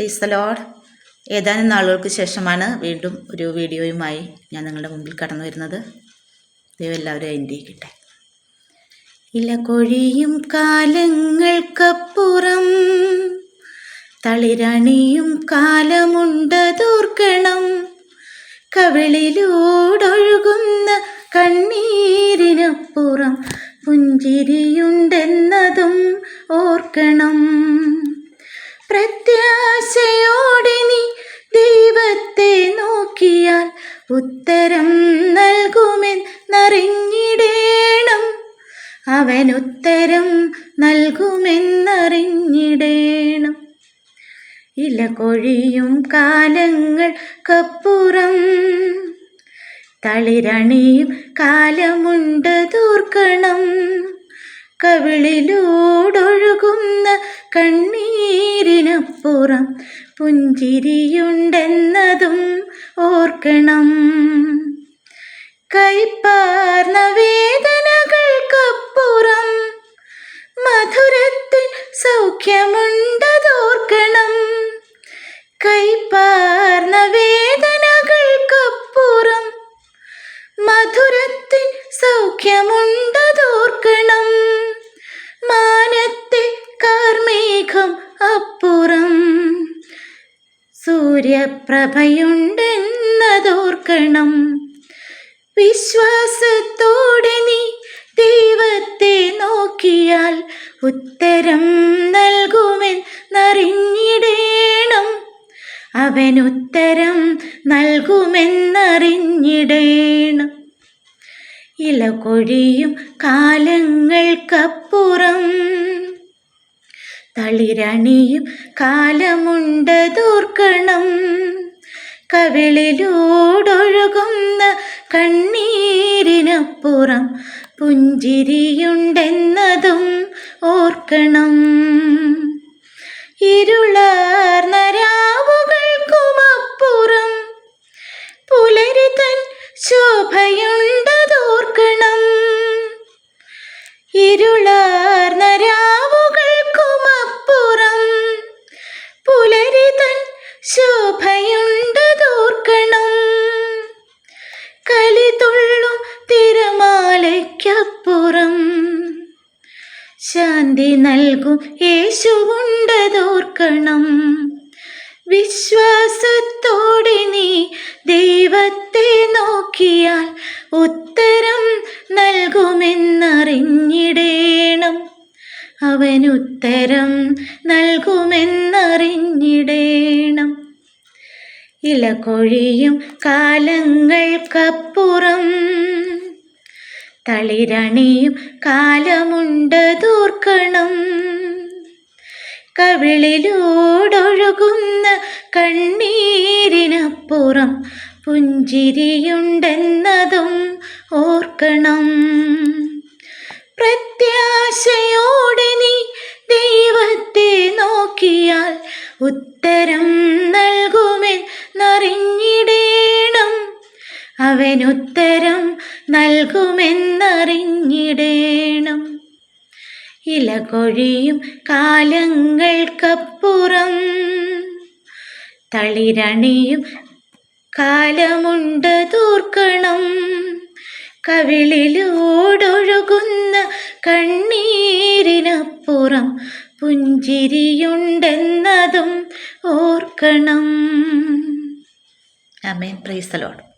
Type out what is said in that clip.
ക്രൈസ്തലോഡ് ഏതാനും നാളുകൾക്ക് ശേഷമാണ് വീണ്ടും ഒരു വീഡിയോയുമായി ഞാൻ നിങ്ങളുടെ മുമ്പിൽ കടന്നു വരുന്നത്. ദൈവം എല്ലാവരും ഇല കൊഴിയും കാലങ്ങൾക്കപ്പുറം തളിരണിയും കാലമുണ്ടതോർക്കണം കവിളിലൂടൊഴുകുന്ന കണ്ണീരിനപ്പുറം പുഞ്ചിരിയുണ്ടെന്നതും ഓർക്കണം. പ്രത്യാശയോടെ നീ ദൈവത്തെ നോക്കിയാൽ ഉത്തരം നൽകുമെന്നറിഞ്ഞിടേണം. അവൻ ഉത്തരം നൽകുമെന്നറിഞ്ഞിടേണം. ഇല കൊഴിയും കാലങ്ങൾക്കപ്പുറം തളിരണിയും കാലമുണ്ട് തൂർക്കണം കവിളിലൂടൊഴുകുന്ന കണ്ണീരിനപ്പുറം പുഞ്ചിരിയുണ്ടെന്നതും ഓർക്കണം. കൈപ്പാർന്ന വേദനകൾക്കപ്പുറം മധുരത്തിൽ സൗഖ്യമുണ്ടതോർക്കണം. കൈപ്പാർന്ന സൂര്യപ്രഭയുണ്ടെന്നതോർക്കണം. വിശ്വാസത്തോടെ നീ ദൈവത്തെ നോക്കിയാൽ ഉത്തരം നൽകുമെന്നറിഞ്ഞിടേണം. അവൻ ഉത്തരം നൽകുമെന്നറിഞ്ഞിടേണം. ഇല കൊഴിയും കാലങ്ങൾക്കപ്പുറം തളിരണിയും കാലമുണ്ട് തൂർക്കണം കവിളിലൂടൊഴുകുന്ന കണ്ണീരിനപ്പുറം പുഞ്ചിരിയുണ്ടെന്നതും ഓർക്കണം. ഇരുളാർന്നരാവുകൾക്കുമപ്പുറം പുലരി തൻ ശോഭയുണ്ടതോർക്കണം. ഇരുളാർന്ന ശാന്തി നൽകും യേശുവുണ്ടതോർക്കണം വിശ്വാസത്തോടെ നീ ദൈവത്തെ നോക്കിയാൽ ഉത്തരം നൽകുമെന്നറിഞ്ഞിടേണം. അവൻ ഉത്തരം നൽകുമെന്നറിഞ്ഞിടേണം. ഇലകൊഴിയും കാലങ്ങൾക്കപ്പുറം തളിരണിയും കാലമുണ്ട് തൂർക്കണം കവിളിലൂടൊഴുകുന്ന കണ്ണീരിനപ്പുറം പുഞ്ചിരിയുണ്ടെന്നതും ഓർക്കണം. പ്രത്യാശയോടെ നീ ദൈവത്തെ നോക്കിയാൽ ഉത്തരം അവൻ ഉത്തരം നൽകുമെന്നറിഞ്ഞിടേണം. ഇല കൊഴിയും കാലങ്ങൾക്കപ്പുറം തളിരണിയും കാലമുണ്ട് തൂർക്കണം. കവിളിലൂടൊഴുകുന്ന കണ്ണീരിനപ്പുറം പുഞ്ചിരിയുണ്ടെന്നതും ഓർക്കണം. അമേൻ പ്രൈസലോട്